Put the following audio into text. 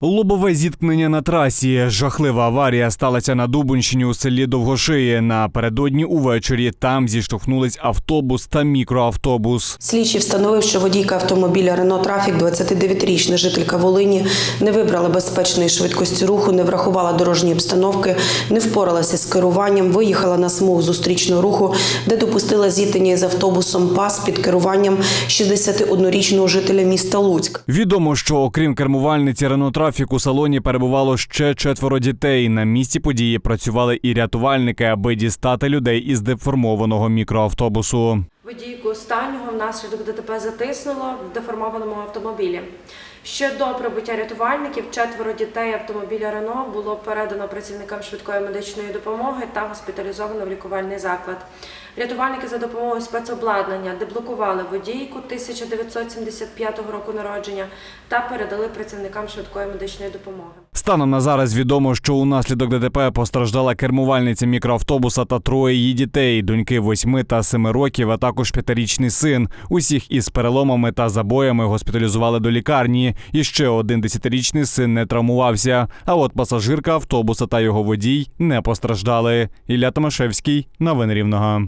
Лобове зіткнення на трасі. Жахлива аварія сталася на Дубинщині у селі Довгошиє. Напередодні увечері там зіштовхнулись автобус та мікроавтобус. Слідчий встановив, що водійка автомобіля Рено Трафік, 29-річна жителька Волині, не вибрала безпечної швидкості руху, не врахувала дорожньої обстановки, не впоралася з керуванням, виїхала на смугу зустрічного руху, де допустила зіткнення з автобусом ПАС під керуванням 61-річного жителя міста Луцьк. Відомо, що окрім кермувальниці Рено Трафік у салоні перебувало ще четверо дітей. На місці події працювали і рятувальники, аби дістати людей із деформованого мікроавтобусу. Водійку останнього внаслідок ДТП затиснуло в деформованому автомобілі. Ще до прибуття рятувальників четверо дітей автомобіля Рено було передано працівникам швидкої медичної допомоги та госпіталізовано в лікувальний заклад. Рятувальники за допомогою спецобладнання деблокували водійку 1975 року народження та передали працівникам швидкої медичної допомоги. Станом на зараз відомо, що унаслідок ДТП постраждала кермувальниця мікроавтобуса та троє її дітей, доньки 8 та 7 років, а також п'ятирічний син. Усіх із переломами та забоями госпіталізували до лікарні. І ще один десятирічний син не травмувався. А от пасажирка автобуса та його водій не постраждали. Ілля Томашевський, новини Рівного.